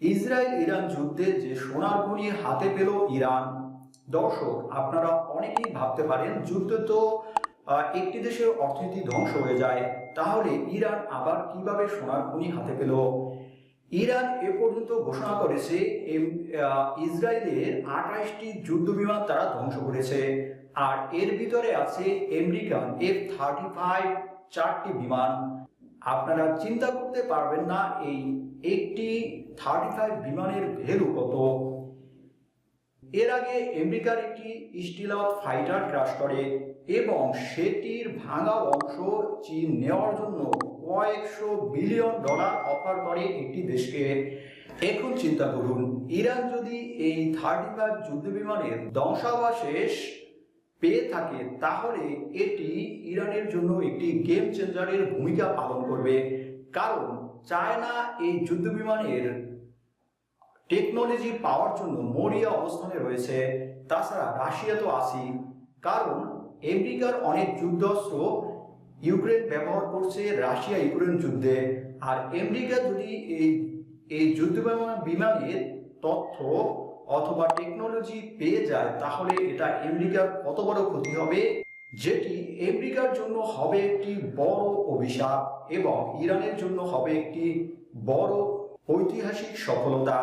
Israel Iran যুদ্ধে যে সোনার খনি হাতে পেল ইরান। দর্শক, আপনারা অনেকেই ভাবতে পারেন, যুদ্ধ তো একটি দেশের অর্থনীতি ধ্বংস হয়ে যায়। তাহলে ইরান আবার কীভাবে সোনার খনি হাতে পেল? ইরান এ পর্যন্ত ঘোষণা করেছে ইসরায়েলের আঠাশটি যুদ্ধ বিমান তারা ধ্বংস করেছে। আর এর ভিতরে আছে আমেরিকান এফ থার্টি ফাইভ চারটি বিমান। আপনারা চিন্তা করতে পারবেন না, এই একটি থার্টি ফাইভ বিমানের ভ্যালু কত। এর আগে আমেরিকার একটি স্টিলাত ফাইটার ক্রাশ করে এবং সেটির ভাঙা অংশ চীন নেওয়ার জন্য কয়েকশো বিলিয়ন ডলার অফার করে একটি দেশকে। এখন চিন্তা করুন, ইরান যদি এই থার্টি ফাইভ যুদ্ধ বিমানের ধ্বংসাবশেষ পেয়ে থাকে, তাহলে এটি ইরানের জন্য একটি গেম চেঞ্জারের ভূমিকা পালন করবে। কারণ চায়না এই যুদ্ধ বিমানের টেকনোলজি পাওয়ার জন্য মরিয়া অবস্থানে রয়েছে। তাছাড়া রাশিয়া তো আছি কারণ আমেরিকার অনেক যুদ্ধাস্ত্র ইউক্রেন ব্যবহার করছে রাশিয়া ইউক্রেন যুদ্ধে। আর আমেরিকা যদি এই এই যুদ্ধ বিমানের তথ্য অথবা টেকনোলজি পেয়ে যায়, তাহলে এটা আমেরিকার কত বড় ক্ষতি হবে? যেটি আমেরিকার জন্য হবে একটি বড় অভিশাপ এবং ইরানের জন্য হবে একটি বড় ঐতিহাসিক সফলতা।